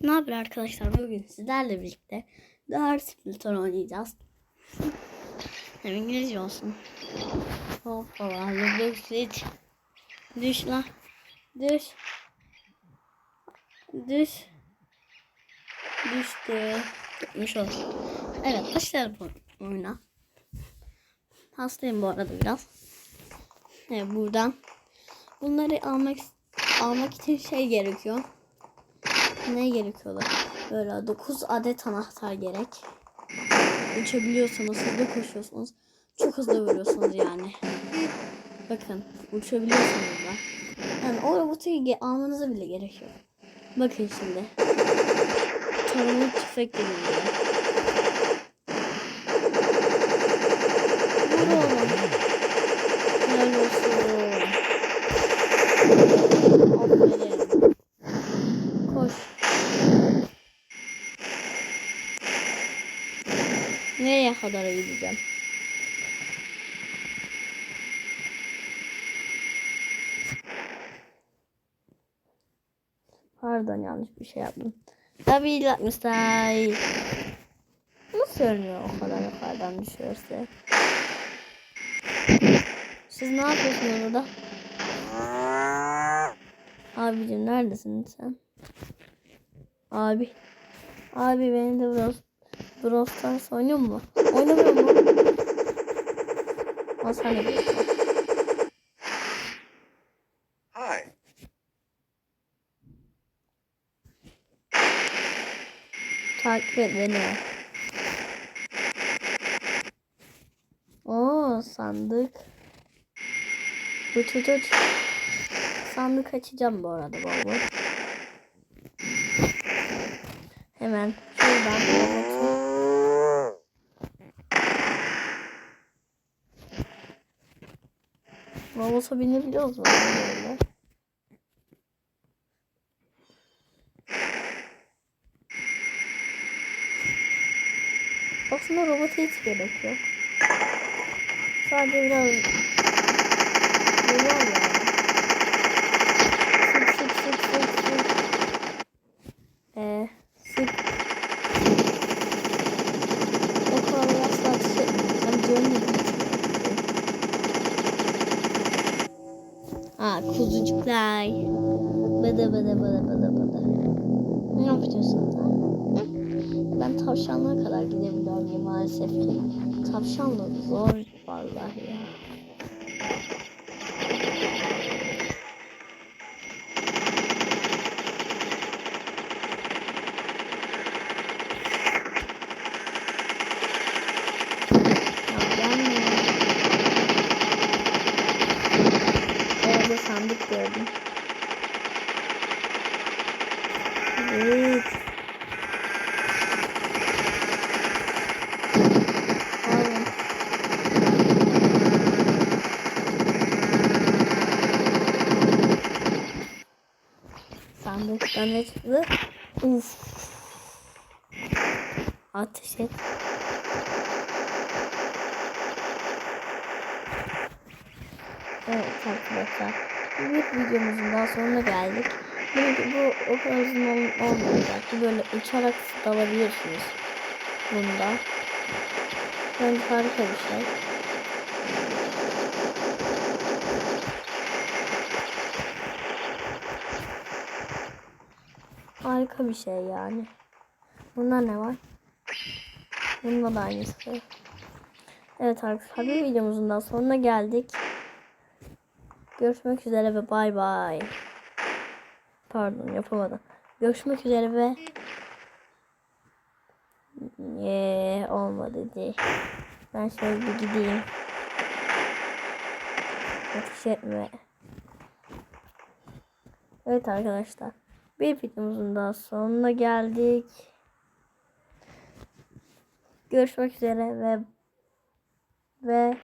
Ne haber arkadaşlar? Bugün sizlerle birlikte Dart Splitter oynayacağız. Hem İngilizce olsun. Hoppala. Roblox hiç. Düş lan. Düş. Düş. Düştü. Gitmiş olsun. Evet başlayalım oyuna. Hastayım bu arada biraz. Evet buradan. Bunları almak almak için şey gerekiyor. Ne gerekiyorlar? Böyle 9 adet anahtar gerek. Uçabiliyorsunuz, hızlı koşuyorsunuz. Çok hızlı vuruyorsunuz yani. Bakın uçabiliyorsunuz da. Yani o robotu almanıza bile gerek yok. Bakın şimdi. Taramalı tüfek geliyor. Vur oğlum. Nereye kadar gideceğim? Pardon yanlış bir şey yaptım. Tabii yapmışlar. Nasıl ölmüyor o kadar yukarıdan düşüyorsa? Siz ne yapıyorsunuz orada? Abicim neredesin sen? Abi. Abi beni de Brawl, Brawl Stars oynuyor mu? Oynamıyor mu? Al sen de. Hi. Takip et beni. Oo sandık. Uç uç uç. Sandık açacağım bu arada baba. Hemen şuradan Robota binebiliyoruz mu? Böyle. Aslında robota hiç gerek yok. Sadece biraz Yollar yani. Sık sık sık sık sık. Ee, sık. O kadar asla etmiyor. Ben canım kuzucuklar. Bıdı bıdı bıdı bıdı bıdı. Ne yapıyorsun sen? Ben tavşanlara kadar gidebiliyorum ya maalesef ki. Tavşanla zor vallahi Orada sandık gördüm. Evet. Aynen. Sandıktan ne çıktı? Uf. Ateş et. Evet arkadaşlar. Bir videomuzun daha sonuna geldik. Bu, bu o kadar uzun ol- olmayacak. Bu böyle uçarak dalabiliyorsunuz. Bunda. Bence harika bir şey. Harika bir şey yani. Bunda ne var? Bunda da aynısı. Evet arkadaşlar bir videomuzun daha sonuna geldik. Görüşmek üzere ve bay bay. Pardon yapamadım. Görüşmek üzere ve Eee olmadı diye. Ben şöyle bir gideyim. Ateş etme. Evet arkadaşlar. Bir videomuzun daha sonuna geldik. Görüşmek üzere ve ve